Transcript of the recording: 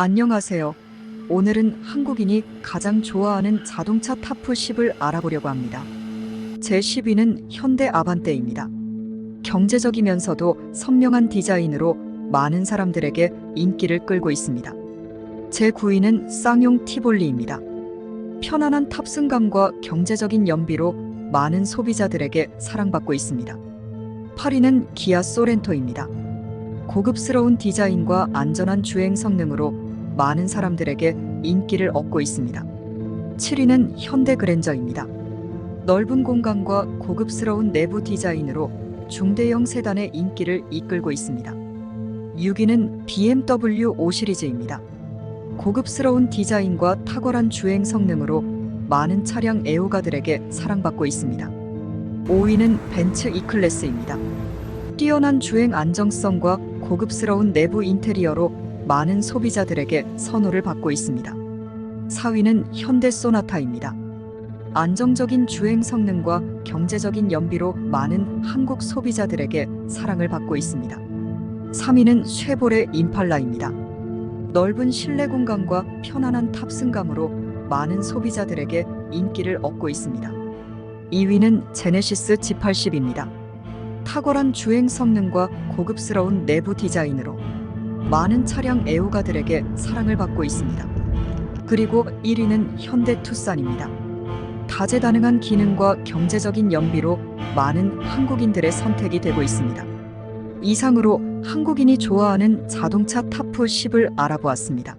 안녕하세요. 오늘은 한국인이 가장 좋아하는 자동차 타프 10을 알아보려고 합니다. 제 10위는 현대 아반떼입니다. 경제적이면서도 선명한 디자인으로 많은 사람들에게 인기를 끌고 있습니다. 제 9위는 쌍용 티볼리입니다. 편안한 탑승감과 경제적인 연비로 많은 소비자들에게 사랑받고 있습니다. 8위는 기아 소렌토입니다. 고급스러운 디자인과 안전한 주행 성능으로 많은 사람들에게 인기를 얻고 있습니다. 7위는 현대 그랜저입니다. 넓은 공간과 고급스러운 내부 디자인으로 중대형 세단의 인기를 이끌고 있습니다. 6위는 BMW 5 시리즈입니다. 고급스러운 디자인과 탁월한 주행 성능으로 많은 차량 애호가들에게 사랑받고 있습니다. 5위는 벤츠 E클래스입니다. 뛰어난 주행 안정성과 고급스러운 내부 인테리어로 많은 소비자들에게 선호를 받고 있습니다. 4위는 현대 소나타입니다. 안정적인 주행 성능과 경제적인 연비로 많은 한국 소비자들에게 사랑을 받고 있습니다. 3위는 쉐보레 임팔라입니다. 넓은 실내 공간과 편안한 탑승감으로 많은 소비자들에게 인기를 얻고 있습니다. 2위는 제네시스 G80입니다. 탁월한 주행 성능과 고급스러운 내부 디자인으로 많은 차량 애호가들에게 사랑을 받고 있습니다. 그리고 1위는 현대 투싼입니다. 다재다능한 기능과 경제적인 연비로 많은 한국인들의 선택이 되고 있습니다. 이상으로 한국인이 좋아하는 자동차 타프 10을 알아보았습니다.